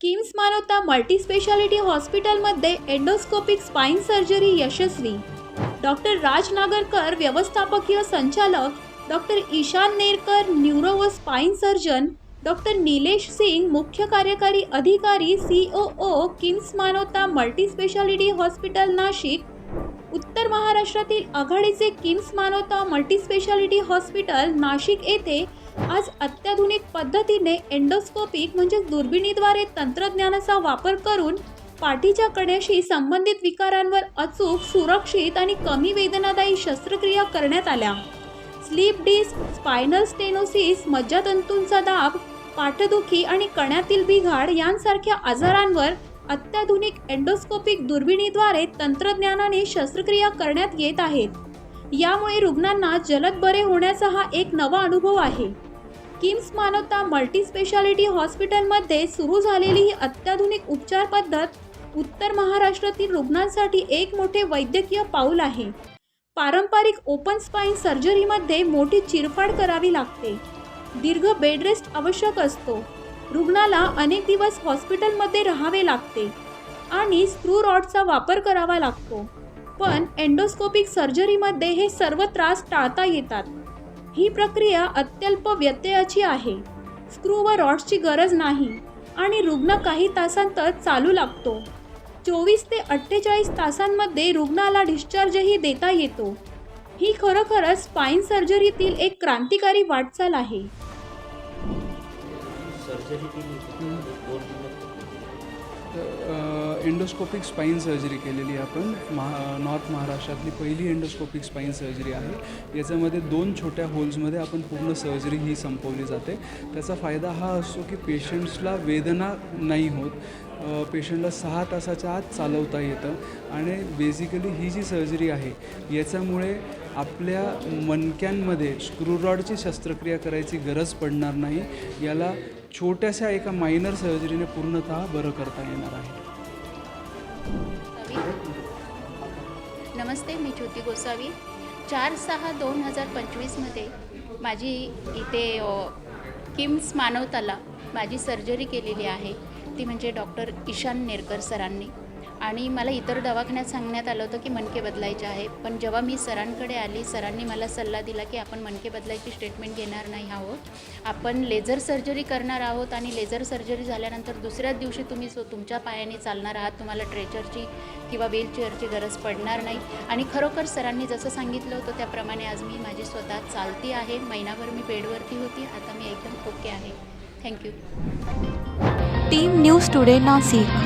KIMS Manavata multispeciality हॉस्पिटलमध्ये endoscopic spine surgery यशस्वी. Doctor Raj Nagarkar व्यवस्थापकीय संचालक डॉक्टर ईशान नेरकर न्यूरो व spine surgeon doctor Nilesh Singh मुख्य कार्यकारी अधिकारी सी ओ ओ किम्स मानवता मल्टीस्पेशालिटी हॉस्पिटल नाशिक. उत्तर महाराष्ट्रातील आघाडीचे किम्स मानवता मल्टीस्पेशालिटी हॉस्पिटल नाशिक येथे आज अत्याधुनिक पद्धतीने एंडोस्कोपिक म्हणजे दुर्बिणीद्वारे तंत्रज्ञानाचा वापर करून पाठीच्या कण्याशी संबंधित विकारांवर अचूक सुरक्षित आणि कमी वेदनादायी शस्त्रक्रिया करण्यात आल्या. स्लीप डिस्क स्पायनल स्टेनोसिस मज्जातंतूंचा दाब पाठदुखी आणि कण्यातील बिघाड यांसारख्या आजारांवर अत्याधुनिक एंडोस्कोपिक दुर्बिणीद्वारे तंत्रज्ञानाने शस्त्रक्रिया करण्यात येत आहेत. यामुळे रुग्णांना जलद बरे होण्याचा हा एक नवा अनुभव आहे. किम्स मानवता मल्टीस्पेशालिटी हॉस्पिटलमध्ये सुरू झालेली ही अत्याधुनिक उपचार पद्धत उत्तर महाराष्ट्रातील रुग्णांसाठी एक मोठे वैद्यकीय पाऊल आहे. पारंपरिक ओपन स्पाईन सर्जरीमध्ये मोठी चिरफाड करावी लागते. दीर्घ बेडरेस्ट आवश्यक असतो. रुग्णाला अनेक दिवस हॉस्पिटलमध्ये राहावे लागते आणि स्क्रू रॉडचा वापर करावा लागतो. पण एंडोस्कोपिक सर्जरीमध्ये हे सर्व त्रास टाळता येतात. ही प्रक्रिया अत्यल्प व्यत्ययाची आहे. स्क्रू व रॉड्सची गरज नाही आणि रुग्ण काही तासांतच चालू लागतो. चोवीस ते अठ्ठेचाळीस तासांमध्ये रुग्णाला डिस्चार्जही देता येतो. ही खरोखरच स्पाईन सर्जरीतील एक क्रांतिकारी वाटचाल आहे. सर्जरी एंडोस्कोपिक स्पाईन सर्जरी केलेली आहे आपण. महा नॉर्थ महाराष्ट्रातली पहिली एंडोस्कोपिक स्पाईन सर्जरी आहे. याच्यामध्ये दोन छोट्या होल्समध्ये आपण पूर्ण सर्जरी ही संपवली जाते. त्याचा फायदा हा असतो की पेशंट्सला वेदना नाही होत. पेशंटला सहा तासाच्या आत चालवता येतं. आणि बेसिकली ही जी सर्जरी आहे याच्यामुळे आपल्या मणक्यांमध्ये स्क्रूरॉडची शस्त्रक्रिया करायची गरज पडणार नाही याला छोट्याशा एका मायनर सर्जरीने पूर्णतः बरं करता येणार आहे. नमस्ते. मी ज्योती गोसावी. चार सहा दोन हजार पंचवीसमध्ये माझी इथे किम्स मानवताला माझी सर्जरी केलेली आहे. ती म्हणजे डॉक्टर ईशान नेरकर सरांनी. आणि मला इतर दवाखान्यात सांगण्यात आलं होतं की मणके बदलायचे आहे पण जेव्हा मी सरांकडे आली सरांनी मला सल्ला दिला की आपण मणके बदलायची स्टेटमेंट घेणार नाही आहोत. आपण लेझर सर्जरी करणार आहोत आणि लेझर सर्जरी झाल्यानंतर दुसऱ्याच दिवशी तुम्ही सो तुमच्या पायाने चालणार आहात. तुम्हाला ट्रेचरची किंवा व्हीलचेअरची गरज पडणार नाही. आणि खरोखर सरांनी जसं सांगितलं होतं त्याप्रमाणे आज मी माझी स्वतः चालती आहे. महिनाभर मी बेडवरती होती. आता मी एकदम ओके आहे. Thank you team news today Nashik